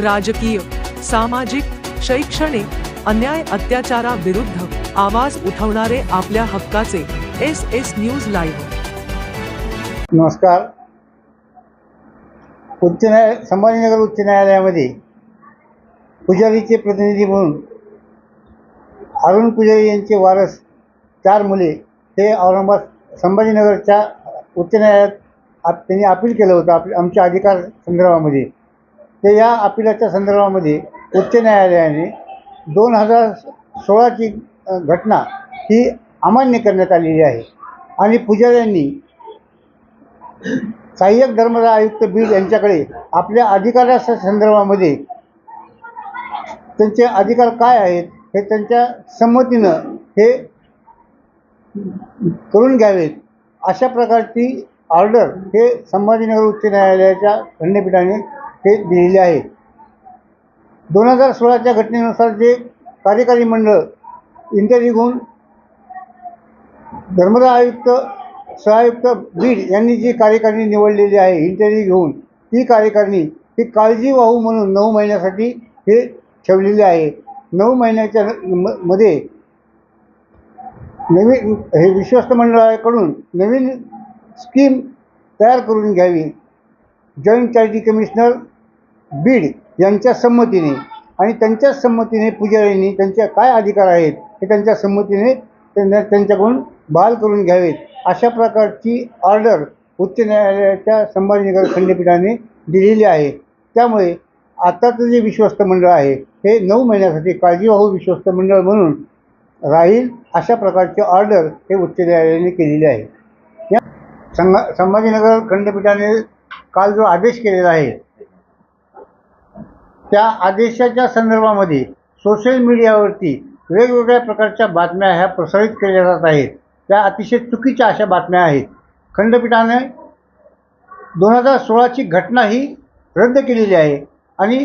राजकीय सामाजिक शैक्षणिक अन्याय अत्याचाराविरुद्ध आवाज उठवणारे आपल्या हक्काचे एस एस न्यूज लाईव्ह. नमस्कार. उच्च न्याय संभाजीनगर उच्च न्यायालयामध्ये पुजारीचे प्रतिनिधी म्हणून अरुण पुजारी यांचे वारस चार मुले हे औरंगाबाद संभाजीनगरच्या उच्च न्यायालयात आप त्यांनी अपील केलं होतं आप आमच्या अधिकार संदर्भामध्ये. तर या अपिलाच्या संदर्भामध्ये उच्च न्यायालयाने दोन हजार सोळाची घटना ही अमान्य करण्यात आलेली आहे. आणि पुजाऱ्यांनी सहाय्यक धर्मदा आयुक्त बीड यांच्याकडे आपल्या अधिकाराच्या संदर्भामध्ये त्यांचे अधिकार काय आहेत हे त्यांच्या संमतीनं हे करून घ्यावेत. अशा प्रकारची ऑर्डर हे संभाजीनगर उच्च न्यायालयाच्या खंडपीठाने हे दिलेले आहे. दोन हजार सोळाच्या घटनेनुसार जे कार्यकारी मंडळ इंटरव्ह्यू घेऊन आयुक्त सहायुक्त बीड यांनी जी कार्यकारिणी निवडलेली आहे इंटरव्ह्यू घेऊन ती कार्यकारिणी ही काळजी वाहू म्हणून नऊ महिन्यासाठी हे ठेवलेले आहे. नऊ महिन्याच्या म- मध्ये नवीन हे विश्वस्त मंडळाकडून नवीन स्कीम तयार करून घ्यावी. जॉईंट चॅरिटी कमिशनर बीड यांच्या संमतीने आणि त्यांच्याच संमतीने पुजाऱ्यांनी त्यांचे काय अधिकार आहेत हे त्यांच्या संमतीने त्यांना त्यांच्याकडून बहाल करून घ्यावेत. अशा प्रकारची ऑर्डर उच्च न्यायालयाच्या संभाजीनगर खंडपीठाने दिलेली आहे. त्यामुळे आत्ताचं जे विश्वस्त मंडळ आहे हे नऊ महिन्यासाठी काळजीवाहू विश्वस्त मंडळ म्हणून राहील अशा प्रकारची ऑर्डर हे उच्च न्यायालयाने केलेली आहे. या संगा संभाजीनगर खंडपीठाने काल जो आदेश केलेला आहे त्या आदेशाच्या संदर्भामध्ये सोशल मीडियावरती वेगवेगळ्या प्रकारच्या बातम्या ह्या प्रसारित केल्या जात आहेत. त्या अतिशय चुकीच्या अशा बातम्या आहेत. खंडपीठाने दोन हजार सोळाची घटना ही रद्द केलेली आहे आणि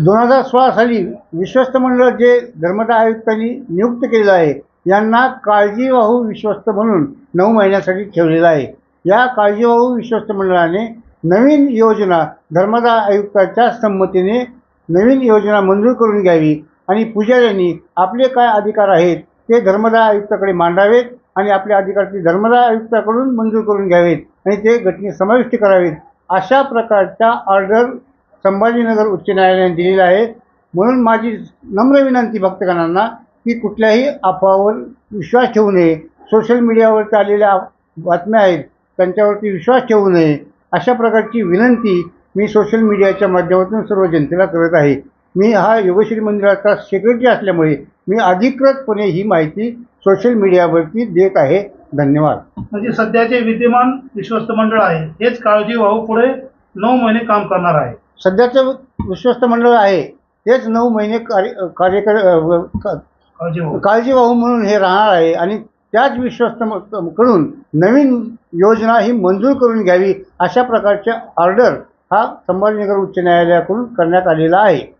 दोन हजार सोळा साली विश्वस्त मंडळ जे धर्मदाय आयुक्तांनी नियुक्त केलेलं आहे यांना काळजीवाहू विश्वस्त म्हणून नऊ महिन्यासाठी ठेवलेलं आहे. या काळजीवाहू विश्वस्त मंडळाने नवीन योजना धर्मदाय आयुक्ताच्या संमतीने नवीन योजना मंजूर करून घ्यावी आणि पुजाऱ्यांनी आपले काय अधिकार आहेत ते धर्मदाय आयुक्ताकडे मांडावेत आणि आपले अधिकार ते धर्मदाय आयुक्ताकडून मंजूर करून घ्यावेत आणि ते घटनेत समाविष्ट करावेत. अशा प्रकारच्या ऑर्डर संभाजीनगर उच्च न्यायालयाने दिलेला आहे. म्हणून माझी नम्र विनंती भक्तगणांना की कुठल्याही अफवावर विश्वास ठेवू नये. सोशल मीडियावरती आलेल्या बातम्या आहेत त्यांच्यावरती विश्वास ठेवू नये. अशा प्रकारची विनंती मी सोशल मीडियाच्या माध्यमातून सर्व जनतेला करत आहे. मी हा योगश्री मंदिराचा सेक्रेटरी असल्यामुळे मी अधिकृतपणे ही माहिती सोशल मीडियावरती देत आहे. धन्यवाद. म्हणजे सध्याचे विद्यमान विश्वस्त मंडळ आहे. हेच काळजीवाहू पुढे नऊ महिने काम करणार आहे. सध्याचं विश्वस्त मंडळ आहे. तेच नऊ महिने कार्य कार्यकर अ, क- काळजीवाहू काळजीवाहू म्हणून हे राहणार आहे आणि त्याच विश्वस्त कडून नवीन योजना ही मंजूर करून घ्यावी अशा प्रकारचे ऑर्डर हा संभाजीनगर उच्च न्यायालयाकडून करण्यात आलेला आहे.